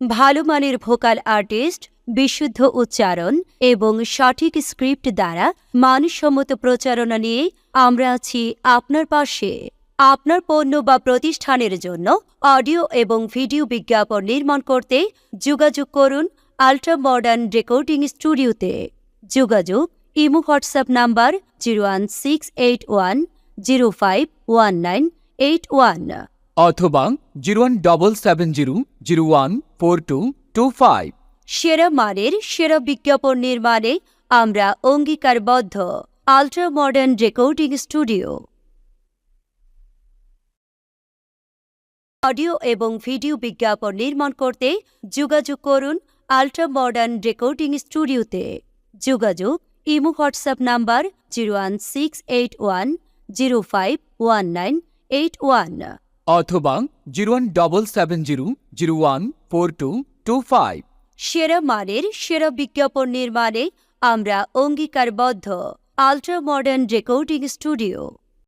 ভালো মানের vocal artist, বিশুদ্ধ উচ্চারণ এবং সঠিক স্ক্রিপ্ট দ্বারা মানসম্মত প্রচারণা নিয়ে আমরা আছি আপনার পাশে। আপনার পণ্য বা প্রতিষ্ঠানের জন্য অডিও এবং ভিডিও বিজ্ঞাপন নির্মাণ করতে যোগাযোগ করুন আল্ট্রা মডার্ন রেকর্ডিং স্টুডিওতে। যোগাযোগ, imo WhatsApp number zero one six eight one zero five one nine eight one. অথবা zero one double seven zero zero one four two two five. সেরা মানের সেরা বিজ্ঞাপন নির্মাণে আমরা অঙ্গীকারবদ্ধ ultra modern recording studio. Audio এবং ভিডিও বিজ্ঞাপন নির্মাণ করতে যোগাযোগ করুন আল্ট্রা মডার্ন রেকর্ডিং স্টুডিওতে। যোগাযোগ, imo, WhatsApp number zero one six eight one zero five one nine eight one. অথবা zero one double seven zero zero one four two two five. সেরা মানের সেরা বিজ্ঞাপন নির্মাণে আমরা অঙ্গীকারবদ্ধ আল্ট্রা মডার্ন রেকর্ডিং স্টুডিও